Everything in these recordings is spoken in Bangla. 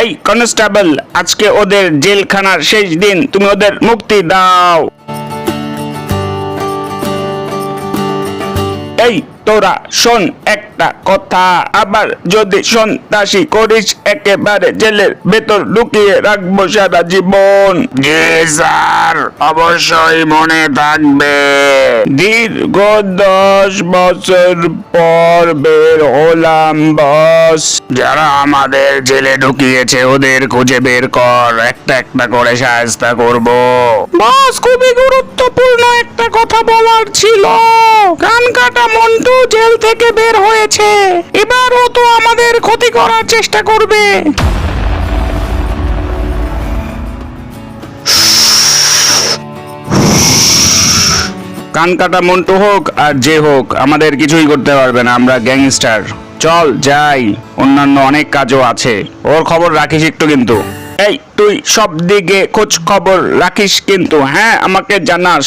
এই কনস্টেবল আজকে ওদের জেলখানার শেষ দিন তুমি ওদের মুক্তি দাও। এই তোরা শোন একটা কথা। আবার যদি সন্ত্রাসী করিস একেবারে জেলের ভেতর ঢুকিয়ে রাখব সারা জীবন। জি স্যার অবশ্যই মনে থাকবে। দীর্ঘ দশ বছর পর বের হলাম বস। যারা আমাদের জেলে ঢুকিয়েছে ওদের খুঁজে বের কর। একটা একটা করে সাহায্য করব। বস খুবই গুরুত্বপূর্ণ একটা কথা বলার ছিল কান কাটা মন্টু জেল থেকে বের হয়েছে। এবার ও তো আমাদের ক্ষতি করার চেষ্টা করবে। কান কাটা মন্টু হোক আর যে হোক, আমাদের কিছুই করতে পারবে না, আমরা গ্যাংস্টার। চল, যাই, অন্যান্য অনেক কাজও আছে। ওর খবর রাখিস একটু কিন্তু। এই, তুই সব দিকে খোঁজ খবর রাখিস কিন্তু হ্যাঁ আমাকে জানাস।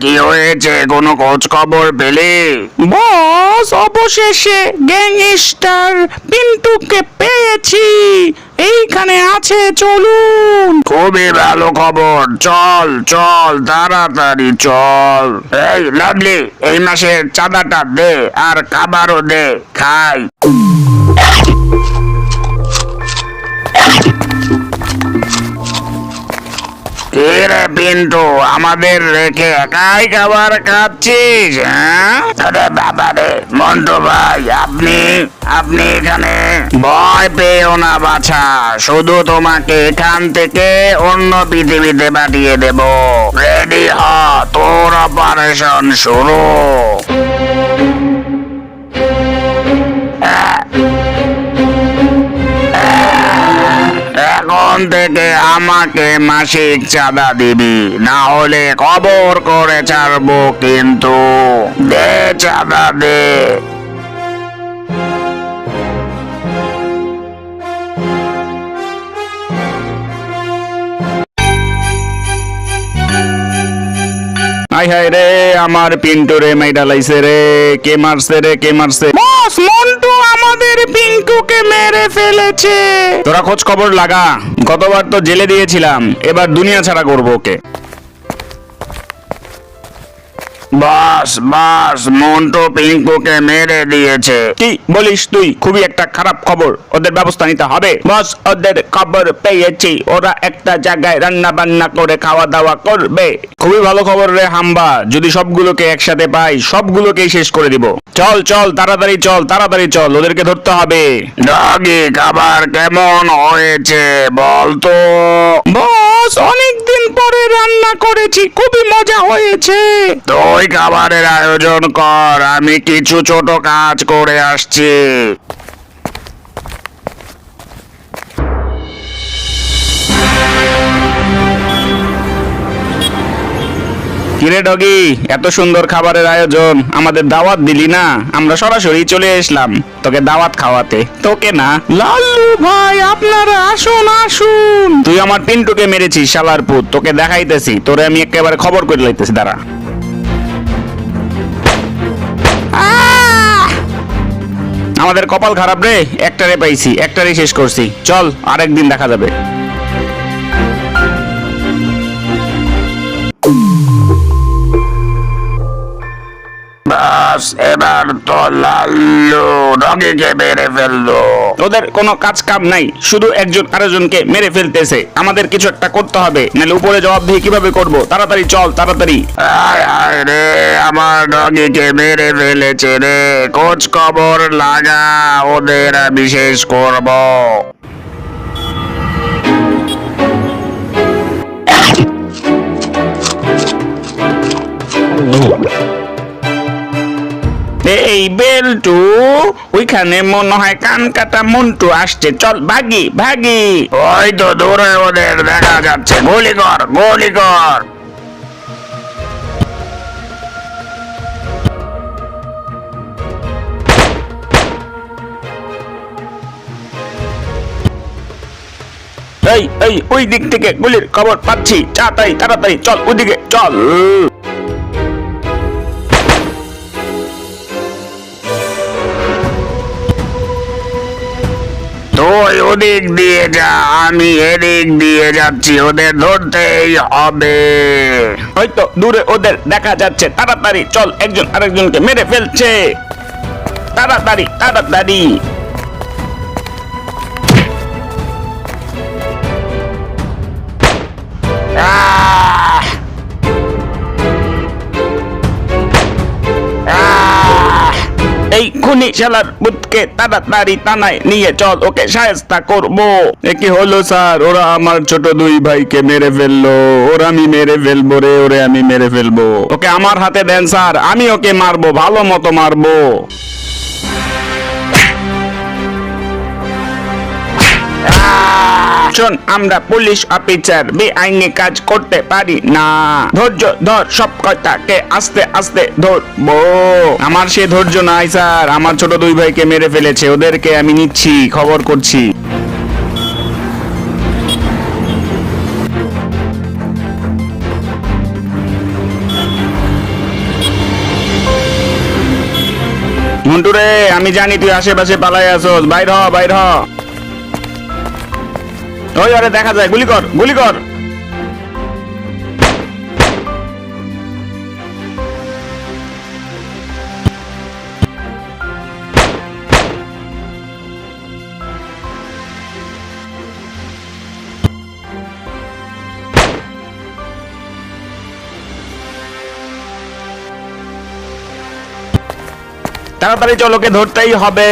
কি হয়েছে? কোনো খোঁজ খবর পেলে? বস অবশেষে গ্যাংস্টার পিন্টুকে পেয়েছি। এইখানে আছে চলুন। খুবই ভালো খবর। চল চল তাড়াতাড়ি চল। এই লাভলি এই মাসের চাঁদাটা দে আর খাবারও দে খাই। রে পিন্টু আমাদের রেখে একাই খাবার খাচ্ছিস হ্যাঁ? আরে ভাই, আপনি আপনি এখানে ভয় পেও না বাছা, শুধু তোমাকে এখান থেকে অন্য পৃথিবীতে পাঠিয়ে দেব। রেডি হ, তোর অপারেশন শুরু। এখন থেকে আমাকে মাসিক চাঁদা দিবি। না হলে খবর করে ছাড়বো কিন্তু। দে চাঁদা দে। আই রে, আমার পিন্টু রে মাইডা লাইছে রে। কে মারছে রে, কে মারছে? বস আমাদের পিঙ্কুকে মেরে ফেলেছে। তোরা খোঁজ খবর লাগা। গতবার তো জেলে দিয়েছিলাম, এবার দুনিয়া ছাড়া করব ওকে। বাস বাস মন্টু পিঙ্কুকে মেরে দিয়েছে। কি বলিস তুই? খুবই একটা খারাপ খবর। ওদের ব্যবস্থা নিতে হবে। বস ওদের খবর পেয়েছি। ওরা একটা জায়গায় রান্না বান্না করে খাওয়া দাওয়া করবে। খুবই ভালো খবর রে হাম্বা। যদি সবগুলোকে একসাথে পাই সবগুলোকেই শেষ করে দিব। চল চল তাড়াতাড়ি চল তাড়াতাড়ি চল ওদেরকে ধরতে হবে। ডগি খাবার কেমন হয়েছে বল। তো বস অনেক দিন পরে রান্না করেছি, খুবই মজা হয়েছে। তুই খাবারের আয়োজন কর, আমি কিছু ছোট কাজ করে আসছি। কিরে ডগি এত সুন্দর খাবারের আয়োজন আমাদের দাওয়াত দিলি না? আমরা সরাসরি চলে আসলাম তোকে দাওয়াত খাওয়াতে। তোকে না। লাল্লু ভাই আপনারা আসুন আসুন। তুই আমার পিন্টুকে মেরেছিস শালার পুত। তোকে দেখাইতেছি। তোরে আমি একেবারে খবর করে লাইতেছি দাঁড়া। আমাদের কপাল খারাপ রে। একটারে পাইছি একটারে শেষ করছি। চল আরেকদিন দেখা যাবে। বাস এবার তো লাল্লু রগিকে মেরে ফেলল। ওদের কোনো কাজ কাম নাই শুধু একজন আরেকজনকে মেরে ফেলতেছে। আমাদের কিছু একটা করতে হবে নাহলে উপরে জবাব দিয়ে কীভাবে করব? তাড়াতাড়ি চল তাড়াতাড়ি। আয় আয় রে আমার ডগিকে মেরে ফেলেছে রে। খোঁজ খবর লাগা ওদের আমি শেষ করব। এই বেলটু ওইখানে মনে হয় কান কাটা মন্টু আসছে। চল, ভাগি ভাগি। ওই তো দূরে ওদের দেখা যাচ্ছে। গুলি কর গুলি কর। এই এই, ওই দিক থেকে গুলির খবর পাচ্ছি। তাড়াতাড়ি তাড়াতাড়ি, চল, ওদিকে, চল। ওদিক দিয়ে যা, আমি এদিক দিয়ে যাচ্ছি, ওদের ধরতেই হবে। হয়তো দূরে ওদের দেখা যাচ্ছে, তাড়াতাড়ি চল, একজন আরেকজনকে মেরে ফেলছে। তাড়াতাড়ি তাড়াতাড়ি। খুনি শালার বুধকে তাড়াতাড়ি টানায় নিয়ে চল ওকে সাহেস্তা করব একই হলো স্যার ওরা আমার ছোট দুই ভাইকে মেরে ফেলল ওরা আমি মেরে ফেলব রে ওরে আমি মেরে ফেলব ওকে আমার হাতে দেন স্যার আমি ওকে মারবো ভালো মতো মারবো শোন আমরা পুলিশ অফিসার, বেআইনি কাজ করতে পারি না। ধৈর্য ধর, সব কয়টাকে আস্তে আস্তে ধরবো। আমার সে ধৈর্য নাই, স্যার। আমার ছোট দুই ভাইকে মেরে ফেলেছে, ওদেরকে আমি নিচ্ছি, খবর করছি। মন্টু রে, আমি জানি তুই আশেপাশে পালাই আসোস। বাইর হ বাইর হ। ওই আরে দেখা যায় গুলি কর গুলি কর। তাড়াতাড়ি চলোকে ধরতেই হবে।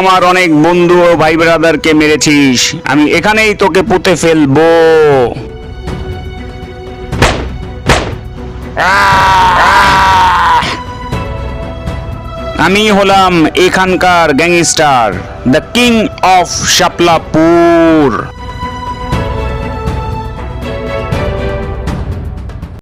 আমার অনেক বন্ধু ও ভাই ব্রাদারকে মেরেছিস। আমি এখানেই তোকে পুঁতে ফেলব। আমি হলাম এখানকার gangster, the king of Shaplapur.